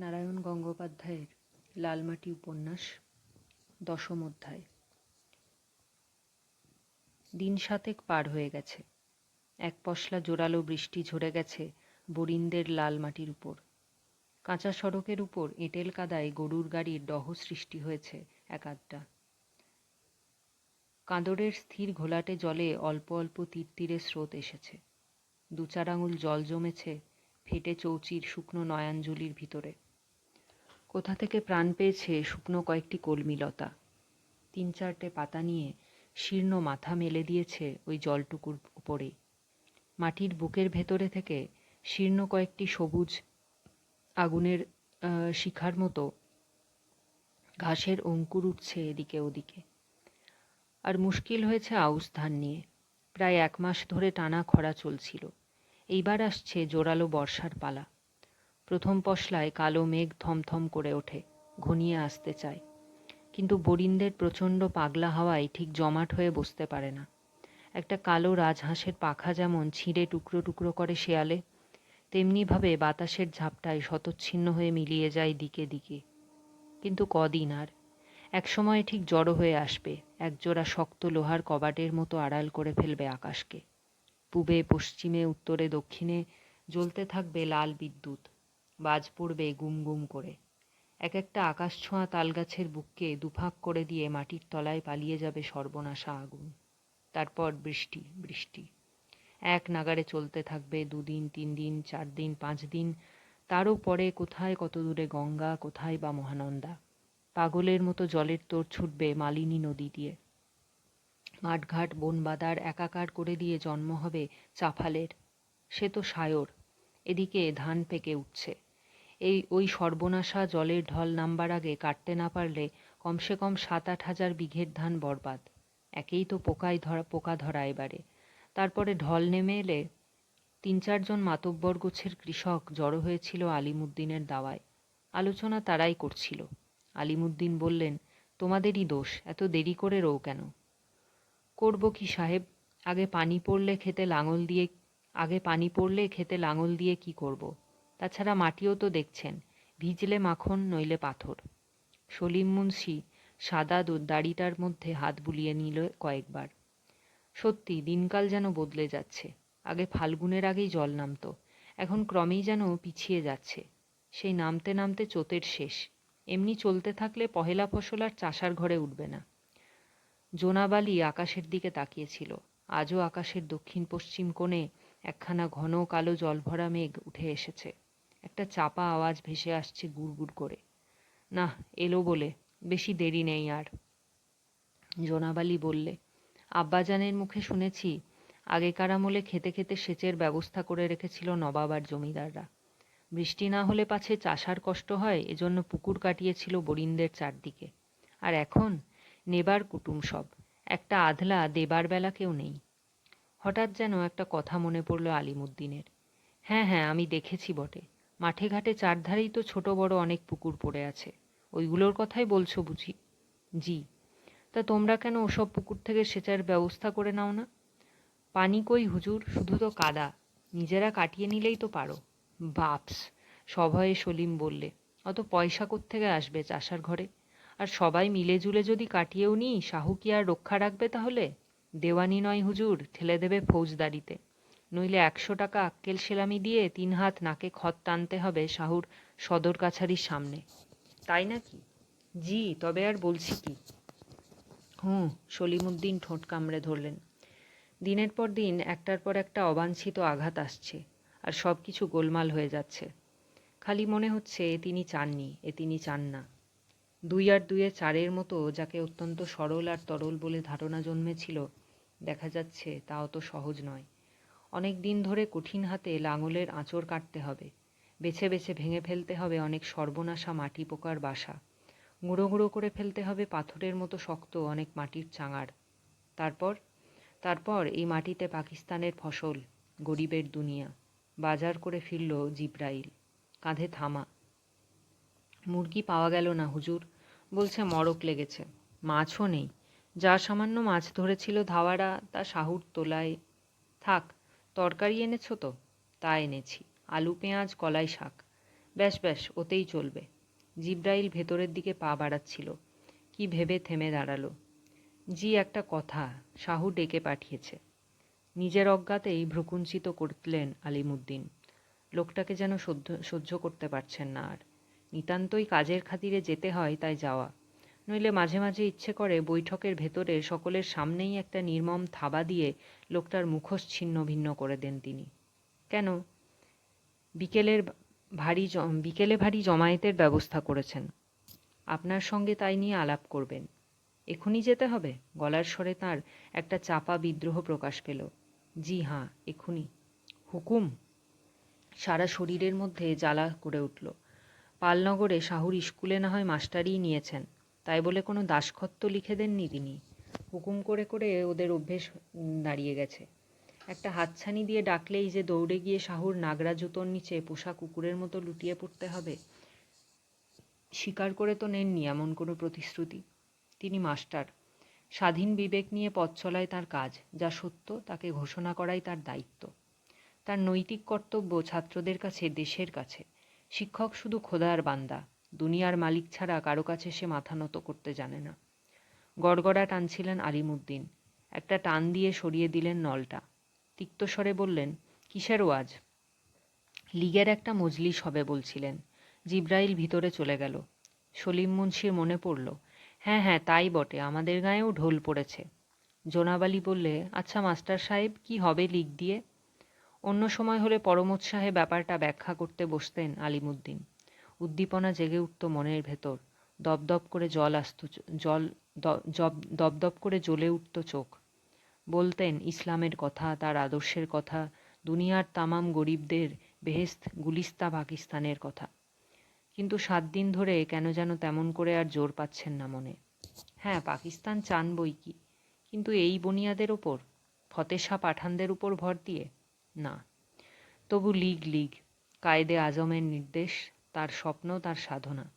নারায়ণ গঙ্গোপাধ্যায়ের লালমাটি উপন্যাস, দশম অধ্যায়। দিন সাতেক পার হয়ে গেছে। এক পশলা জোরালো বৃষ্টি ঝরে গেছে বরিন্দের লাল মাটির উপর। কাঁচা সড়কের উপর এঁটেল কাদায় গরুর গাড়ির ডহ সৃষ্টি হয়েছে এক আধটা। কাঁদরের স্থির ঘোলাটে জলে অল্প অল্প তীর স্রোত এসেছে। দু চার আঙুল জল জমেছে ফেটে চৌচির শুকনো নয়াঞ্জলির ভিতরে। কোথা থেকে প্রাণ পেয়েছে শুকনো কয়েকটি কলমিলতা তিন চারটে পাতা নিয়ে শীর্ণ মাথা মেলে দিয়েছে ওই জলটুকুর উপরে। মাটির বুকের ভেতরে থেকে শীর্ণ কয়েকটি সবুজ আগুনের শিখার মতো ঘাসের অঙ্কুর উঠছে এদিকে ওদিকে। আর মুশকিল হয়েছে আউশ ধান নিয়ে। প্রায় এক মাস ধরে টানা খরা চলছিল। এইবার আসছে জোরালো বর্ষার পালা। প্রথম পশলায় কালো মেঘ থমথম করে ওঠে, ঘনিয়ে আসতে চায়। কিন্তু বরিন্দের প্রচণ্ড পাগলা হাওয়ায় ঠিক জমাট হয়ে বসতে পারে না। একটা কালো রাজহাঁসের পাখা যেমন ছিঁড়ে টুকরো টুকরো করে শেয়ালে, তেমনিভাবে বাতাসের ঝাপটায় শতচ্ছিন্ন হয়ে মিলিয়ে যায় দিকে দিকে। কিন্তু কদিন আর? একসময় ঠিক জড়ো হয়ে আসবে, একজোড়া শক্ত লোহার কবাটের মতো আড়াল করে ফেলবে আকাশকে। পূবে, পশ্চিমে, উত্তরে, দক্ষিণে জ্বলতে থাকবে লাল বিদ্যুৎ। বাজ পড়বে গুম গুম করে। এক একটা আকাশ ছোঁয়া তালগাছের বুককে দুফাঁক করে দিয়ে মাটির তলায় পালিয়ে যাবে সর্বনাশা আগুন। তারপর বৃষ্টি বৃষ্টি। এক নাগারে চলতে থাকবে দুদিন তিন দিন চার দিন পাঁচ দিন তারও পরে কোথায় কত দূরে গঙ্গা, কোথায় বা মহানন্দা। পাগলের মতো জলের তোর ছুটবে মালিনী নদী দিয়ে। মাঠঘাট, বনবাদার একাকার করে দিয়ে জন্ম হবে চাফালের। সে তো সায়র, এদিকে ধান পেকে উঠছে। এই ওই সর্বনাশা জলের ঢল নামবার আগে কাটতে না পারলে কমসে কম সাত আট হাজার বিঘের ধান বরবাদ। একেই তো পোকায় ধরা, পোকা ধরা এবারে। তারপরে ঢল নেমে এলে তিন চারজন মাতব্বর গোছের কৃষক জড়ো হয়েছিল আলিমুদ্দিনের দাওয়ায়। আলোচনা তারাই করছিল। আলিমুদ্দিন বললেন, তোমাদেরই দোষ, এত দেরি করে রো কেন? করব কি সাহেব? আগে পানি পড়লে খেতে লাঙল দিয়ে, আগে পানি পড়লে খেতে লাঙল দিয়ে কি করব। তাছাড়া মাটিও তো দেখছেন, ভিজলে মাখন, নইলে পাথর। সলিম মুন্সি সাদা দাড়িটার মধ্যে হাত বুলিয়ে নিল কয়েকবার। সত্যি, দিনকাল যেন বদলে যাচ্ছে। আগে ফাল্গুনের আগেই জল নামতো, এখন ক্রমেই যেন পিছিয়ে যাচ্ছে। সেই নামতে নামতে চোতের শেষ। এমনি চলতে থাকলে পহেলা ফসল আর চাষার ঘরে উঠবে না। জোনাবালি আকাশের দিকে তাকিয়েছিল। আজও আকাশের দক্ষিণ পশ্চিম কোণে একখানা ঘন কালো জলভরা মেঘ উঠে এসেছে। একটা চাপা আওয়াজ ভেসে আসছে গুড় করে। না এলো বলে, বেশি দেরি নেই আর। জোনাবালি বললে, আব্বাজানের মুখে শুনেছি, আগেকার আমলে খেতে খেতে সেচের ব্যবস্থা করে রেখেছিল নবাব আর জমিদাররা। বৃষ্টি না হলে পাছে চাষার কষ্ট হয়, এজন্য পুকুর কাটিয়েছিল বরিন্দের চারদিকে। আর এখন, নেবার কুটুম সব, একটা আধলা দেবার বেলা কেউ নেই। হঠাৎ যেন একটা কথা মনে পড়ল আলিমুদ্দিনের। হ্যাঁ হ্যাঁ আমি দেখেছি বটে। মাঠে ঘাটে চারধারেই তো ছোট বড় অনেক পুকুর পড়ে আছে। ওইগুলোর কথাই বলছো বুঝি? জি। তা তোমরা কেন ওসব পুকুর থেকে সেচার ব্যবস্থা করে নাও না? পানি কই হুজুর? শুধু তো কাদা। নিজেরা কাটিয়ে নিলেই তো পারো। বাপস! সভয়ে সলিম বললে, অত পয়সা থেকে আসবে চাষার ঘরে? আর সবাই মিলে জুলে যদি কাটিয়েও নিই শাহু কি আর রক্ষা রাখবে তাহলে? দেওয়ানি নয় হুজুর, ঠেলে দেবে ফৌজদারিতে। নইলে একশো টাকা আক্কেল সেলামি দিয়ে তিন হাত নাকে খত টানতে হবে শাহুর সদর কাছারির সামনে। তাই নাকি? জি, তবে আর বলছি কি? হুঁ, সলিমুদ্দিন ঠোঁট কামড়ে ধরলেন। দিনের পর দিন একটার পর একটা অবাঞ্ছিত আঘাত আসছে আর সব কিছু গোলমাল হয়ে যাচ্ছে। খালি মনে হচ্ছে এ তিনি চাননি, এ তিনি চান না। দুই আর দুয়ে চারের মতো যাকে অত্যন্ত সরল আর তরল বলে ধারণা জন্মেছিল, দেখা যাচ্ছে তা অত সহজ নয়। অনেক দিন ধরে কঠিন হাতে লাঙলের আঁচড় কাটতে হবে। বেছে বেছে ভেঙে ফেলতে হবে অনেক সর্বনাশা মাটি পোকার বাসা। গুঁড়ো গুঁড়ো করে ফেলতে হবে পাথরের মতো শক্ত অনেক মাটির চাঙার। তারপর? তারপর এই মাটিতে পাকিস্তানের ফসল, গরিবের দুনিয়া। বাজার করে ফিরল জিব্রাইল। কাঁধে থামা। মুরগি পাওয়া গেল না হুজুর। বলছে, মরক লেগেছে। মাছও নেই। যা সামান্য মাছ ধরেছিল ধাওয়ারা, তা শাহুর তোলায়। থাক তরকারি এনেছো তো? তা এনেছি। আলু, পেঁয়াজ, কলাই শাক। ব্যাস ব্যাস, ওতেই চলবে। জিব্রাইল ভেতরের দিকে পা বাড়াচ্ছিল। কি ভেবে থেমে দাঁড়াল? জি, একটা কথা, শাহু ডেকে পাঠিয়েছে। নিজের অজ্ঞাতেই ভ্রুকুঞ্চিত করলেন আলিমুদ্দিন। লোকটাকে যেন সহ্য সহ্য করতে পারছেন না আর। নিতান্তই কাজের খাতিরে যেতে হয় তাই যাওয়া। নইলে মাঝে মাঝে ইচ্ছে করে বৈঠকের ভেতরে সকলের সামনেই একটা নির্মম থাবা দিয়ে লোকটার মুখোশ ছিন্ন ভিন্ন করে দেন তিনি। কেন? বিকেলের ভারী বিকেলে ভারী জমায়েতের ব্যবস্থা করেছেন। আপনার সঙ্গে তাই নিয়ে আলাপ করবেন। এখনই যেতে হবে? গলার স্বরে তার একটা চাপা বিদ্রোহ প্রকাশ পেল। জি হাঁ, এখুনি। হুকুম? সারা শরীরের মধ্যে জ্বালা করে উঠল। পালনগরে শাহুর স্কুলে না হয় মাস্টারই নিয়েছেন। তাই বলে কোনো দাসখত্ত লিখে দেননি তিনি। হুকুম করে করে ওদের অভ্যেস দাঁড়িয়ে গেছে। একটা হাতছানি দিয়ে ডাকলেই যে দৌড়ে গিয়ে শাহুর নাগরা জুতোর নিচে পোষা কুকুরের মতো লুটিয়ে পড়তে হবে, স্বীকার করে তো নেননি এমন কোনো প্রতিশ্রুতি। তিনি মাস্টার, স্বাধীন বিবেক নিয়ে পথ চলায় তার কাজ, যা সত্য তাকে ঘোষণা করাই তার দায়িত্ব। তার নৈতিক কর্তব্য ছাত্রদের কাছে, দেশের কাছে। শিক্ষক শুধু খোদার বান্দা। দুনিয়ার মালিক ছাড়া কারও কাছে সে মাথা নত করতে জানে না। গড়গড়া টানছিলেন আলিমুদ্দিন। একটা টান দিয়ে সরিয়ে দিলেন নলটা। তিক্তস্বরে বললেন, কিসের ওয়াজ? লীগের একটা মজলিস হবে, বলছিলেন। জিব্রাইল ভিতরে চলে গেল। সলিম মুন্সির মনে পড়ল হ্যাঁ হ্যাঁ তাই বটে, আমাদের গায়েও ঢোল পড়েছে। জোনাবালি বললে আচ্ছা মাস্টার সাহেব, কি হবে লিগ দিয়ে? অন্য সময় হলে পরমোৎসাহে ব্যাপারটা ব্যাখ্যা করতে বসতেন আলিমুদ্দিন। উদ্দীপনা জেগে উঠত মনের ভেতর। দপদপ করে জল আসত জল দপদপ করে জ্বলে উঠত চোখ। বলতেন, ইসলামের কথা, তার আদর্শের কথা, দুনিয়ার তামাম গরিবদের বেহেস্ত গুলিস্তা পাকিস্তানের কথা। কিন্তু সাত দিন ধরে কেন যেন তেমন করে আর জোর পাচ্ছেন না মনে। হ্যাঁ পাকিস্তান চান বই কি? কিন্তু এই বনিয়াদের ওপর? ফতেশা পাঠানদের উপর ভর দিয়ে? না। তবু লিগ লিগ। কায়েদে আজমের নির্দেশ তার স্বপ্ন, তার সাধনা।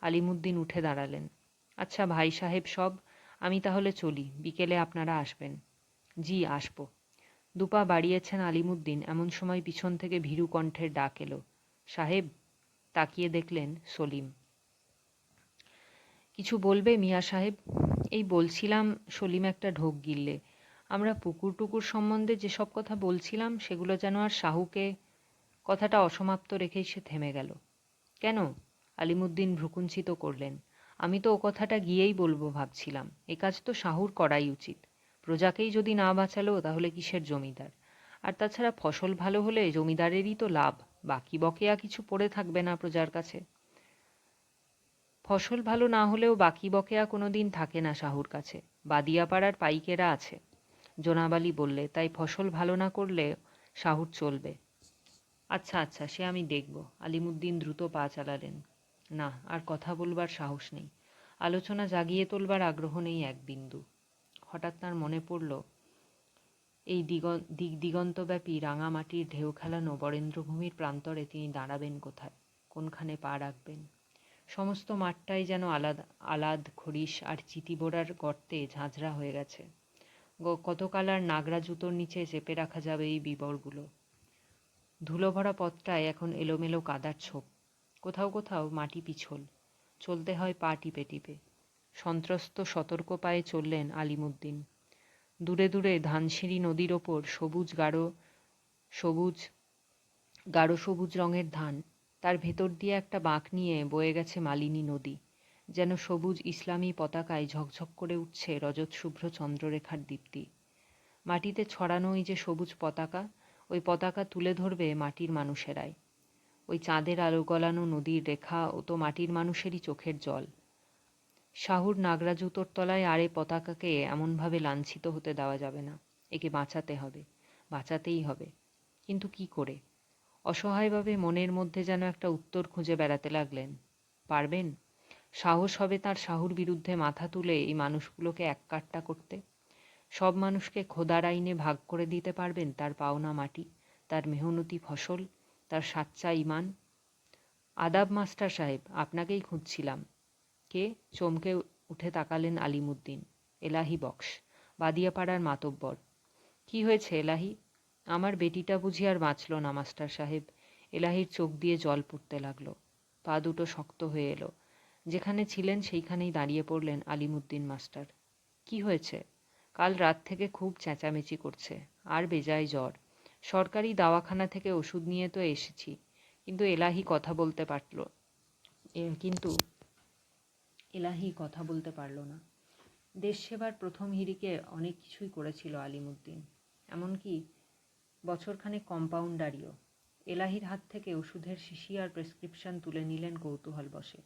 আলিমুদ্দিন উঠে দাঁড়ালেন। আচ্ছা ভাই সাহেব সব, আমি তাহলে চলি, বিকেলে আপনারা আসবেন। জি, আসব। দুপা বাড়িয়েছেন আলিমুদ্দিন, এমন সময় পিছন থেকে ভীরু কণ্ঠের ডাক এলো। সাহেব, তাকিয়ে দেখলেন সলিম। কিছু বলবে মিয়া সাহেব? এই বলছিলাম, সলিম একটা ঢোক গিললে। আমরা পুকুর টুকুর সম্বন্ধে যেসব কথা বলছিলাম, সেগুলো যেন আর শাহুকে কথাটা অসমাপ্ত রেখেই সে থেমে গেল। কেন? আলিমুদ্দিন ভ্রুকুঞ্চিত করলেন। আমি তো ও কথাটা গিয়েই বলব ভাবছিলাম। এ কাজ তো শাহুর করাই উচিত। প্রজাকেই যদি না বাঁচালো, তাহলে কিসের জমিদার? আর তাছাড়া ফসল ভালো হলে জমিদারেরই তো লাভ। বাকি বকেয়া কিছু পড়ে থাকবে না প্রজার কাছে। ফসল ভালো না হলেও বাকি বকেয়া কোনো দিন থাকে না শাহুর কাছে। বাদিয়াপাড়ার পাইকেরা আছে। জোনাবালি বললে, তাই ফসল ভালো না করলে শাহুর চলবে। আচ্ছা আচ্ছা সে আমি দেখব। আলিমুদ্দিন দ্রুত পা চালালেন। না, আর কথা বলবার সাহস নেই। আলোচনা জাগিয়ে তোলবার আগ্রহ নেই এক বিন্দু। হঠাৎ তার মনে পড়ল, এই দিগ দিক দিগন্তব্যাপী রাঙামাটির ঢেউ খেলানো বরেন্দ্রভূমির প্রান্তরে তিনি দাঁড়াবেন কোথায়? কোনখানে পা রাখবেন? সমস্ত মাঠটাই যেন আলাদ আলাদ খরিস আর চিতিবোড়ার গর্তে ঝাঁঝরা হয়ে গেছে। কতকাল আর নাগরা জুতোর নিচে চেপে রাখা যাবে এই বিবরগুলো? ধুলো ভরা পথটায় এখন এলোমেলো কাদার ছোপ। কোথাও কোথাও মাটি পিছল। চলতে হয় পা টিপে টিপে। সন্ত্রস্ত সতর্ক পায়ে চললেন আলিমুদ্দিন। দূরে দূরে ধানসিঁড়ি নদীর ওপর সবুজ গাঢ় সবুজ গাঢ় সবুজ রঙের ধান। তার ভেতর দিয়ে একটা বাঁক নিয়ে বয়ে গেছে মালিনী নদী। যেন সবুজ ইসলামী পতাকায় ঝকঝক করে উঠছে রজত শুভ্র চন্দ্ররেখার দীপ্তি। মাটিতে ছড়ানো ওই যে সবুজ পতাকা ওই পতাকা তুলে ধরবে মাটির মানুষেরাই। ওই চাঁদের আলো গলানো নদীর রেখা ও তো মাটির মানুষেরই চোখের জল। শাহুর নাগরা জুতোর তলায় আরে পতাকাকে এমনভাবে লাঞ্ছিত হতে দেওয়া যাবে না। একে বাঁচাতে হবে, বাঁচাতেই হবে। কিন্তু কি করে? অসহায়ভাবে মনের মধ্যে যেন একটা উত্তর খুঁজে বেড়াতে লাগলেন। পারবেন? সাহস হবে তার শাহুর বিরুদ্ধে মাথা তুলে এই মানুষগুলোকে এক কাট্টা করতে? সব মানুষকে খোদার আইনে ভাগ করে দিতে পারবেন তার পাওনা মাটি, তার মেহনতি ফসল, তার সাচ্চা ইমান আদাব মাস্টার সাহেব, আপনাকেই খুঁজছিলাম। কে? চমকে উঠে তাকালেন আলিমুদ্দিন। এলাহি বক্স, বাদিয়াপাড়ার মাতব্বর। কি হয়েছে এলাহি? আমার বেটিটা বুঝি আর বাঁচল না মাস্টার সাহেব। এলাহির চোখ দিয়ে জল পড়তে লাগল। পা দুটো শক্ত হয়ে এলো। যেখানে ছিলেন সেইখানেই দাঁড়িয়ে পড়লেন আলিমুদ্দিন মাস্টার। কি হয়েছে? কাল রাত থেকে খুব চেঁচামেচি করছে, আর বেজায় জ্বর। সরকারি দাওয়াখানা থেকে ওষুধ নিয়ে তো এসেছি, কিন্তু এলাহি কথা বলতে পারল কিন্তু এলাহি কথা বলতে পারল না। দেশ সেবার প্রথম হিরিকে অনেক কিছুই করেছিল আলিমুদ্দিন, এমনকি বছরখানেক কম্পাউন্ডারিও। এলাহির হাত থেকে ওষুধের শিশি আর প্রেসক্রিপশন তুলে নিলেন কৌতূহল বসে।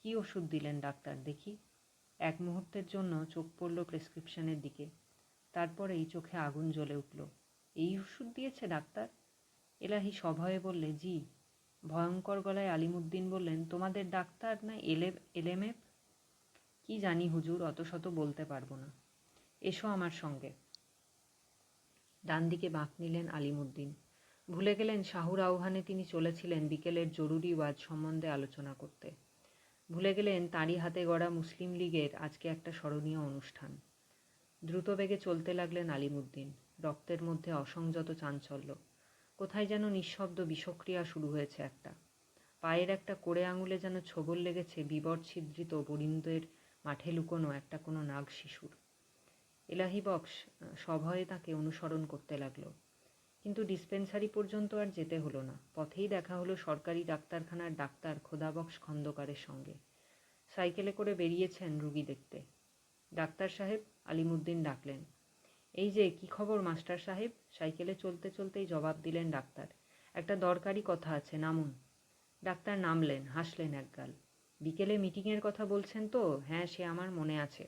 কি ওষুধ দিলেন ডাক্তার, দেখি? এক মুহূর্তের জন্য চোখ পড়ল প্রেসক্রিপশনের দিকে। তারপরেই চোখে আগুন জ্বলে উঠল। এই ওষুধ দিয়েছে ডাক্তার? এলাহি সভয়ে বললে, জি। ভয়ঙ্কর গলায় আলিমুদ্দিন বললেন, তোমাদের ডাক্তার না এলে এলেমেপ কি জানি হুজুর, অত শত বলতে পারব না। এসো আমার সঙ্গে। ডান দিকে বাঁক নিলেন আলিমুদ্দিন। ভুলে গেলেন শাহুর আহ্বানে তিনি চলেছিলেন বিকেলের জরুরি ওয়াজ সম্বন্ধে আলোচনা করতে। ভুলে গেলেন তাঁরই হাতে গড়া মুসলিম লীগের আজকে একটা স্মরণীয় অনুষ্ঠান। দ্রুত বেগে চলতে লাগলেন আলিমুদ্দিন। রক্তের মধ্যে অসংযত চাঞ্চল্য। কোথায় যেন নিঃশব্দ বিষক্রিয়া শুরু হয়েছে একটা। পায়ের একটা কোড়ে আঙুলে যেন ছোবল লেগেছে বিবর ছিদ্রিত বরিন্দের মাঠে লুকোনো একটা কোনো নাগ শিশুর। এলাহি বক্স সভয়ে তাকে অনুসরণ করতে লাগল। কিন্তু ডিসপেন্সারি পর্যন্ত আর যেতে হলো না। পথেই দেখা হলো সরকারি ডাক্তারখানার ডাক্তার খোদাবক্স খন্দকারের সঙ্গে। সাইকেলে করে বেরিয়েছেন রুগী দেখতে। ডাক্তার সাহেব আলিমুদ্দিন ডাকলেন, এই যে, কি খবর মাস্টার সাহেব? সাইকেলে চলতে চলতেই জবাব দিলেন ডাক্তার, একটা দরকারি কথা আছে, নামুন। ডাক্তার নামলেন, হাসলেন একগাল, বিকেলে মিটিংয়ের কথা বলছেন তো? হ্যাঁ সে আমার মনে আছে।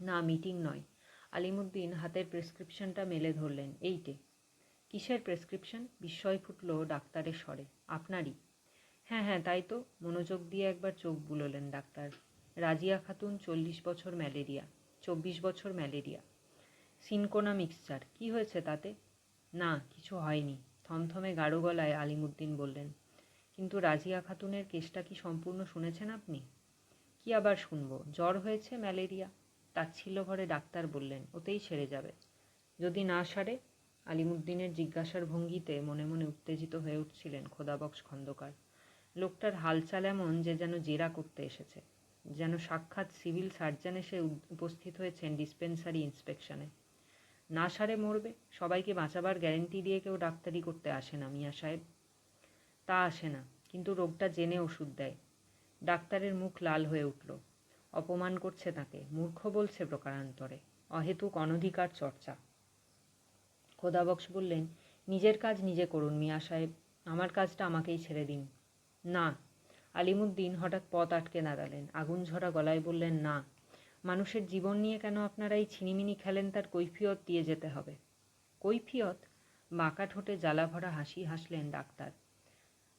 না, মিটিং নয়। আলিমুদ্দিন হাতের প্রেসক্রিপশনটা মেলে ধরলেন, এইটে। কিসের প্রেসক্রিপশন? বিস্ময় ফুটল ডাক্তারের স্বরে। আপনারই। হ্যাঁ হ্যাঁ তাই তো। মনোযোগ দিয়ে একবার চোখ বুলোলেন ডাক্তার। রাজিয়া খাতুন, চল্লিশ বছর ম্যালেরিয়া। চব্বিশ বছর ম্যালেরিয়া। Cinchona mixture. কি হয়েছে তাতে? না, কিছু হয়নি। থমথমে গাঢ় গলায় আলিমুদ্দিন বললেন, কিন্তু রাজিয়া খাতুনের কেসটা কি সম্পূর্ণ শুনেছেন আপনি? কি আবার শুনব? জ্বর হয়েছে, ম্যালেরিয়া? তাচ্ছিল্য ভরে ডাক্তার বললেন, ওতেই সেরে যাবে। যদি না সারে আলিমুদ্দিনের জিজ্ঞাসার ভঙ্গিতে মনে মনে উত্তেজিত হয়ে উঠছিলেন খোদাবক্স খন্দকার। লোকটার হালচাল এমন যে যেন জেরা করতে এসেছে, যেন সাক্ষাৎ সিভিল সার্জন এসে উপস্থিত হয়েছেন ডিসপেন্সারি ইন্সপেকশনে। না সারে মরবে, সবাইকে বাঁচাবার গ্যারেন্টি দিয়ে কেউ ডাক্তারি করতে আসে না মিয়া সাহেব। তা আসে না, কিন্তু রোগটা জেনে ওষুধ দেয়। ডাক্তারের মুখ লাল হয়ে উঠল। অপমান করছে তাকে, মূর্খ বলছে প্রকারান্তরে। অহেতুক অনধিকার চর্চা। খোদাবক্স বললেন, নিজের কাজ নিজে করুন মিয়া সাহেব, আমার কাজটা আমাকেই ছেড়ে দিন। না। আলিমুদ্দিন হঠাৎ পথ আটকে দাঁড়ালেন, আগুন ঝরা গলায় বললেন, না। মানুষের জীবন নিয়ে কেন আপনারা এই ছিনিমিনি খেলেন তার কৈফিয়ত দিয়ে যেতে হবে? কৈফিয়ত? বাঁকা ঠোঁটে জ্বালা ভরা হাসি হাসলেন ডাক্তার।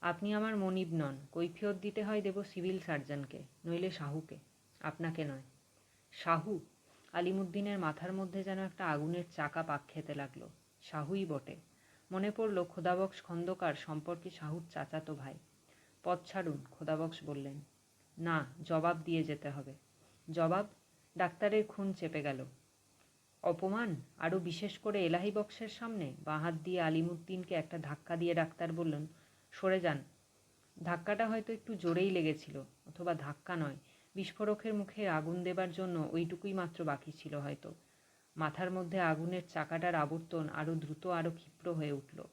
আপনি আমার মনিব নন, কৈফিয়ত দিতে হয় দেব সিভিল সার্জনকে, নইলে শাহুকে, আপনাকে নয়। শাহু? আলিমুদ্দিনের মাথার মধ্যে যেন একটা আগুনের চাকা পাক খেতে লাগল। শাহুই বটে। মনে পড়ল খোদাবক্স খন্দকার সম্পর্কে শাহুর চাচাতো ভাই। পথ ছাড়ুন খোদাবক্স বললেন। না, জবাব দিয়ে যেতে হবে। জবাব? ডাক্তারের খুন চেপে গেল। অপমান? আরও বিশেষ করে এলাহি বক্সের সামনে? বাঁ হাত দিয়ে আলিমুদ্দিনকে একটা ধাক্কা দিয়ে ডাক্তার বললেন, সরে যান। ধাক্কাটা হয়তো একটু জোরেই লেগেছিল, অথবা ধাক্কা নয়। বিস্ফোরকের মুখে আগুন দেবার জন্য ওইটুকুই মাত্র বাকি ছিল হয়তো। মাথার মধ্যে আগুনের চাকাটার আবর্তন আরও দ্রুত আরও ক্ষিপ্র হয়ে উঠল।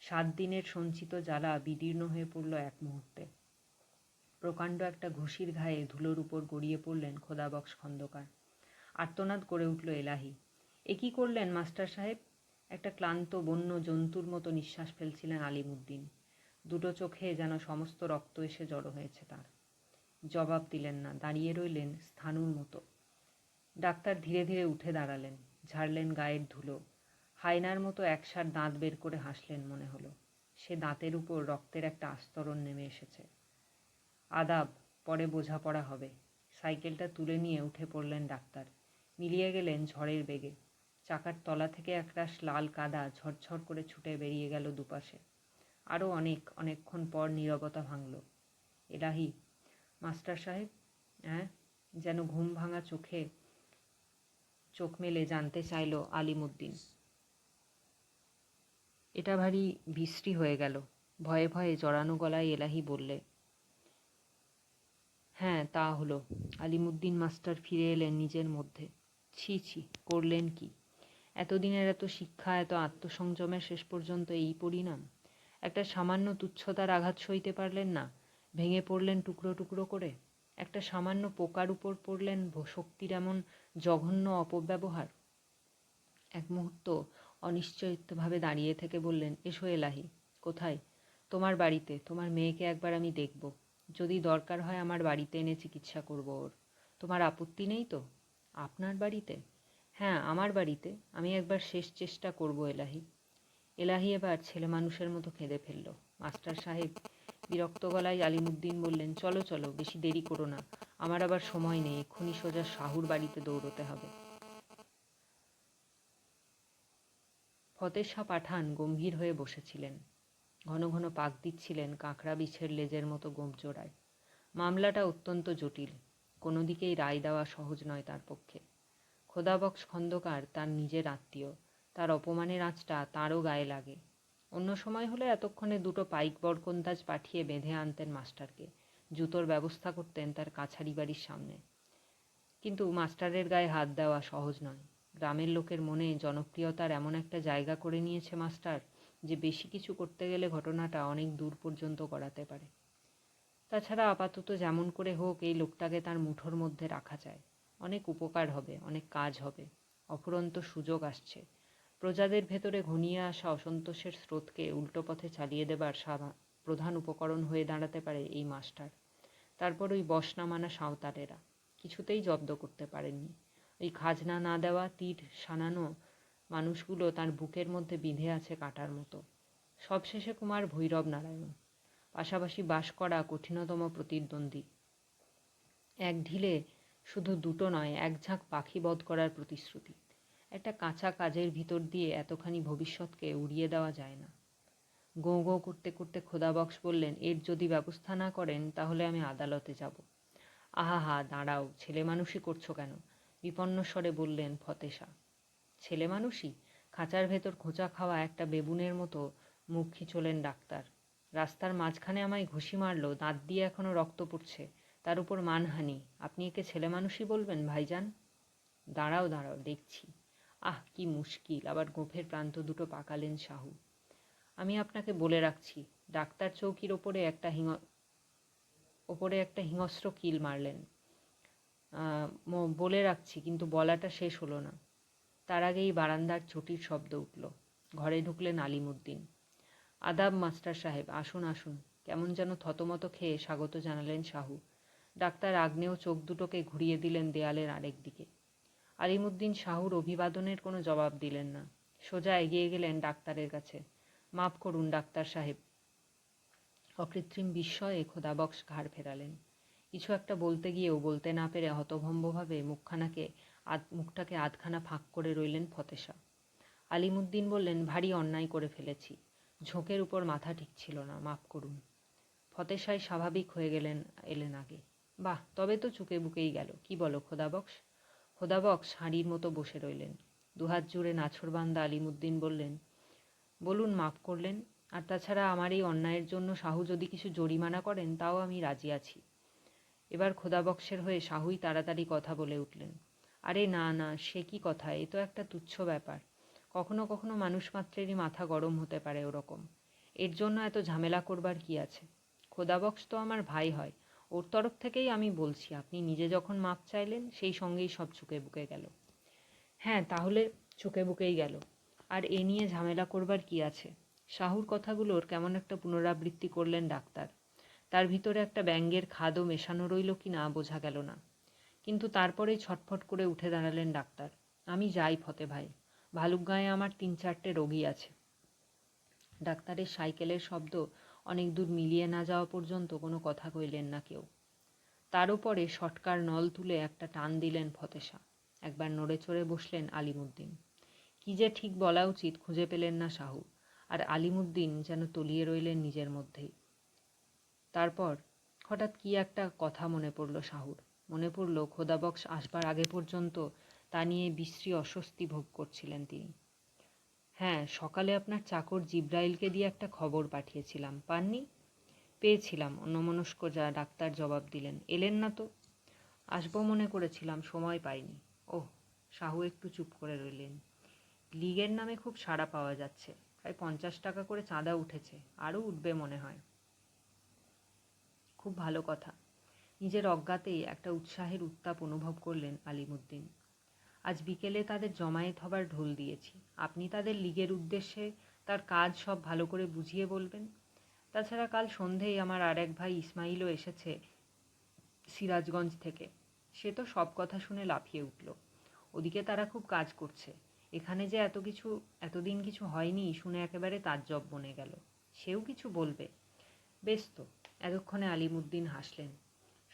সাত দিনের সঞ্চিত জ্বালা বিদীর্ণ হয়ে পড়ল এক মুহূর্তে। প্রকাণ্ড একটা ঘুষির ঘায়ে ধুলোর উপর গড়িয়ে পড়লেন খোদাবক্স খন্দকার। আর্তনাদ করে উঠল এলাহি। এ কী করলেন, মাস্টার সাহেব? একটা ক্লান্ত, বন্য জন্তুর মতো নিঃশ্বাস ফেলছিলেন আলিমুদ্দিন। দুটো চোখে যেন সমস্ত রক্ত এসে জড়ো হয়েছে তার। জবাব দিলেন না, দাঁড়িয়ে রইলেন স্থানুর মতো। ডাক্তার ধীরে ধীরে উঠে দাঁড়ালেন, ঝাড়লেন গায়ের ধুলো। হায়নার মতো একসার দাঁত বের করে হাসলেন মনে হলো। সে দাঁতের উপর রক্তের একটা আস্তরণ নেমে এসেছে। আদাব, পরে বোঝাপড়া হবে। সাইকেলটা তুলে নিয়ে উঠে পড়লেন ডাক্তার। মিলিয়ে গেলেন ঝড়ের বেগে। চাকার তলা থেকে একরাশ লাল কাদা ঝরঝর করে ছুটে বেরিয়ে গেল দুপাশে। আরও অনেক, অনেকক্ষণ পর নীরবতা ভাঙল। এলাহি, মাস্টার সাহেব হ্যাঁ যেন ঘুম ভাঙা চোখে চোখ মেলে জানতে চাইল আলিমুদ্দিন। এটা ভারী বিশ্রী হয়ে গেল। ভয়ে ভয়ে জড়ানো গলায় এলাহি বললে হ্যাঁ তা হলো। আলিমুদ্দিন মাস্টার ফিরে এলেন নিজের মধ্যে। ছি ছি, করলেন কি? এতদিনের এত শিক্ষা, এত আত্মসংযমের শেষ পর্যন্ত এই পরিণাম? একটা সামান্য তুচ্ছতার আঘাত সইতে পারলেন না? ভেঙে পড়লেন টুকরো টুকরো করে? একটা সামান্য পোকার উপর পড়লেন শক্তির এমন জঘন্য অপব্যবহার। এক মুহূর্ত অনিশ্চয়িতভাবে দাঁড়িয়ে থেকে বললেন, এসো এলাহি, কোথায়? তোমার বাড়িতে, তোমার মেয়েকে একবার আমি দেখব। যদি দরকার হয় আমার বাড়িতে এনে চিকিৎসা করব ওর। তোমার আপত্তি নেই তো? আপনার বাড়িতে? হ্যাঁ আমার বাড়িতে। আমি একবার শেষ চেষ্টা করব এলাহি। এলাহি এবার ছেলে মানুষের মতো কেঁদে ফেলল। মাস্টার সাহেব বিরক্ত গলায় আলিমুদ্দিন বললেন, চলো চলো, বেশি দেরি করো না। আমার আবার সময় নেই, এক্ষুনি সোজা শাহুর বাড়িতে দৌড়তে হবে। ফতের শাহ পাঠান গম্ভীর হয়ে বসেছিলেন। ঘন ঘন পাক দিচ্ছিলেন কাঁকড়া বিছের লেজের মতো গোপ জোড়ায়। মামলাটা অত্যন্ত জটিল। কোনো দিকেই রায় দেওয়া সহজ নয় তার পক্ষে। খোদাবক্স খন্দকার তার নিজের আত্মীয়। তার অপমানের আঁচটা তাঁরও গায়ে লাগে। অন্য সময় হলে এতক্ষণে দুটো পাইক বরকন্দাজ পাঠিয়ে বেঁধে আনতেন মাস্টারকে। জুতোর ব্যবস্থা করতেন তার কাছারি বাড়ির সামনে। কিন্তু মাস্টারের গায়ে হাত দেওয়া সহজ নয়। গ্রামের লোকের মনে জনপ্রিয়তার এমন একটা জায়গা করে নিয়েছে মাস্টার যে বেশি কিছু করতে গেলে ঘটনাটা অনেক দূর পর্যন্ত গড়াতে পারে। তাছাড়া আপাতত যেমন করে হোক, এই লোকটাকে তার মুঠোর মধ্যে রাখা যায়। অনেক উপকার হবে, অনেক কাজ হবে। অফুরন্ত সুযোগ আসছে। প্রজাদের ভেতরে ঘনিয়ে আসা অসন্তোষের স্রোতকে উল্টো পথে চালিয়ে দেবার প্রধান উপকরণ হয়ে দাঁড়াতে পারে এই মাস্টার। তারপর ওই বসনা মানা সাঁওতালেরা। কিছুতেই জব্দ করতে পারেননি। ওই খাজনা না দেওয়া তীর সানানো মানুষগুলো তার বুকের মধ্যে বিঁধে আছে কাটার মতো। সবশেষে কুমার ভৈরব নারায়ণ। পাশাপাশি বাস করা কঠিনতম প্রতিদ্বন্দ্বী। এক ঢিলে শুধু দুটো নয়, এক ঝাঁক পাখি বধ করার প্রতিশ্রুতি। একটা কাঁচা কাজের ভিতর দিয়ে এতখানি ভবিষ্যৎকে উড়িয়ে দেওয়া যায় না। গোঁ গোঁ করতে করতে খোদাবক্স বললেন, এর যদি ব্যবস্থা না করেন, তাহলে আমি আদালতে যাব। আহা, হা, দাঁড়াও, ছেলে মানুষই করছ কেন? বিপন্ন স্বরে বললেন ফতেশা। ছেলে মানুষই? খাঁচার ভেতর খোঁচা খাওয়া একটা বেবুনের মতো মুখ খিচলেন ডাক্তার। রাস্তার মাঝখানে আমায় ঘুষি মারলো, দাঁত দিয়ে এখনও রক্ত পড়ছে। তার উপর মানহানি। আপনি একে ছেলে মানুষই বলবেন, ভাইজান? দাঁড়াও দাঁড়াও, দেখছি। আহ, কি মুশকিল, আবার গোফের প্রান্ত দুটো পাকালেন শাহু আমি আপনাকে বলে রাখছি, ডাক্তার চৌকির ওপরে একটা হিং, ওপরে একটা হিংস্র কিল মারলেন। বলে রাখছি, কিন্তু বলাটা শেষ হলো না। তার আগেই বারান্দার ছুটির শব্দ উঠল। ঘরে ঢুকলেন আলিমুদ্দিন। আদাব মাস্টার সাহেব, আসুন আসুন। কেমন যেন থতমত খেয়ে স্বাগত জানালেন শাহু ডাক্তার আগ্নেয় চোখ দুটোকে ঘুরিয়ে দিলেন দেয়ালের আরেক দিকে। আলিমুদ্দিন শাহুর অভিবাদনের কোনো জবাব দিলেন না। সোজা এগিয়ে গেলেন ডাক্তারের কাছে। মাফ করুন, ডাক্তার সাহেব। অকৃত্রিম বিস্ময়ে খোদাবক্স ঘাড় ফেরালেন। কিছু একটা বলতে গিয়েও বলতে না পেরে হতভম্বভাবে মুখখানাকে আধ, মুখটাকে আধখানা ফাঁক করে রইলেন ফতেশা। আলিমুদ্দিন বললেন, ভারী অন্যায় করে ফেলেছি। ঝোঁকের উপর মাথা ঠিক ছিল না, মাফ করুন। ফতেশাই স্বাভাবিক হয়ে গেলেন, এলেন আগে। বাহ, তবে তো চুকে বুকেই গেল। কি বলো খোদাবক্স খোদাবক্স হাঁড়ির মতো বসে রইলেন। দুহাত জুড়ে নাছরবান্দা আলিমুদ্দিন বললেন, বলুন, মাফ করলেন। আর তাছাড়া আমার এই অন্যায়ের জন্য শাহু যদি কিছু জরিমানা করেন, তাও আমি রাজি আছি। এবার খোদাবক্সের হয়ে শাহুই তাড়াতাড়ি কথা বলে উঠলেন, আরে না না, সে কি কথা? এ তো একটা তুচ্ছ ব্যাপার। কখনো কখনো মানুষ মাত্রেরই মাথা গরম হতে পারে ওরকম। এর জন্য এত ঝামেলা করবার কি আছে? খোদাবক্স তো আমার ভাই হয়। ওর তরফ থেকেই আমি বলছি, আপনি নিজে যখন মাপ চাইলেন, সেই সঙ্গেই সব চুকে বুকে গেল। হ্যাঁ তাহলে চুকে বুকেই গেল। আর এ নিয়ে ঝামেলা করবার কি আছে? শাহুর কথাগুলোর কেমন একটা পুনরাবৃত্তি করলেন ডাক্তার। তার ভিতরে একটা ব্যঙ্গের খাদও মেশানো রইল কি না বোঝা গেল না। কিন্তু তারপরেই ছটফট করে উঠে দাঁড়ালেন ডাক্তার। আমি যাই ফতে ভাই, ভালুকগাঁয়ে আমার তিন চারটে রোগী আছে। ডাক্তারের সাইকেলের শব্দ অনেক দূর মিলিয়ে না যাওয়া পর্যন্ত কোনো কথা কইলেন না কেউ। তার উপরে শটকার নল তুলে একটা টান দিলেন ফতেশা। একবার নড়ে চড়ে বসলেন আলিমুদ্দিন। কি যে ঠিক বলা উচিত খুঁজে পেলেন না শাহু আর আলিমুদ্দিন যেন তলিয়ে রইলেন নিজের মধ্যেই। তারপর হঠাৎ কি একটা কথা মনে পড়ল শাহুর মনে পড়ল খোদাবক্স আসবার আগে পর্যন্ত তা নিয়ে বিশ্রী অস্বস্তি ভোগ করছিলেন তিনি। হ্যাঁ সকালে আপনার চাকর জিব্রাইলকে দিয়ে একটা খবর পাঠিয়েছিলাম। পাননি? পেয়েছিলাম। অন্যমনস্ক যা ডাক্তার জবাব দিলেন। এলেন না তো? আসব মনে করেছিলাম, সময় পাইনি। ওহ, সাহু একটু চুপ করে রইলেন। লিগের নামে খুব সাড়া পাওয়া যাচ্ছে। প্রায় পঞ্চাশ টাকা করে চাঁদা উঠেছে। আরও উঠবে মনে হয়। খুব ভালো কথা। নিজের অজ্ঞাতেই একটা উৎসাহের উত্তাপ অনুভব করলেন আলিমুদ্দিন। আজ বিকেলে তাদের জমায়েত হবার ঢোল দিয়েছি। আপনি তাদের লিগের উদ্দেশ্যে তার কাজ সব ভালো করে বুঝিয়ে বলবেন। তাছাড়া কাল সন্ধেয় আমার আর এক ভাই ইসমাইলও এসেছে সিরাজগঞ্জ থেকে। সে তো সব কথা শুনে লাফিয়ে উঠল। ওদিকে তারা খুব কাজ করছে। এখানে যে এত কিছু, এতদিন কিছু হয়নি শুনে একেবারে তাজ্জব বনে গেল। সেও কিছু বলবে। বেশ তো, এতক্ষণে আলিমুদ্দিন হাসলেন।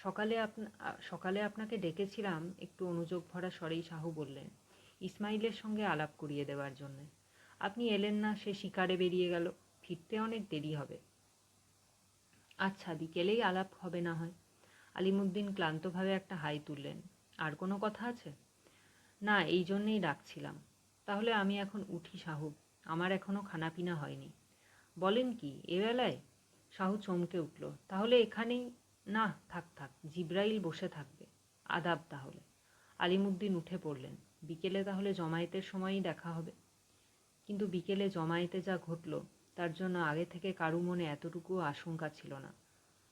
সকালে আপনা সকালে আপনাকে ডেকেছিলাম একটু অনুযোগ ভরা স্বরেই সাহু বললেন, ইসমাইলের সঙ্গে আলাপ করিয়ে দেওয়ার জন্যে। আপনি এলেন না, সে শিকারে বেরিয়ে গেল, ফিরতে অনেক দেরি হবে। আচ্ছা বিকেলেই আলাপ হবে না হয়। আলিমুদ্দিন ক্লান্তভাবে একটা হাই তুললেন, আর কোনো কথা আছে? না, এই জন্যেই ডাকছিলাম। তাহলে আমি এখন উঠি সাহু, আমার এখনও খানাপিনা হয়নি। বলেন কি এবেলায় সাহু চমকে উঠল, তাহলে এখানেই না, থাক থাক, জিব্রাইল বসে থাকবে। আদাব তাহলে। আলিমুদ্দিন উঠে পড়লেন। বিকেলে তাহলে জমায়েতের সময়ই দেখা হবে। কিন্তু বিকেলে জমায়েতে যা ঘটল, তার জন্য আগে থেকে কারু মনে এতটুকু আশঙ্কা ছিল না।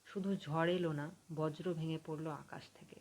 শুধু ঝড় এলো না, বজ্র ভেঙে পড়ল আকাশ থেকে।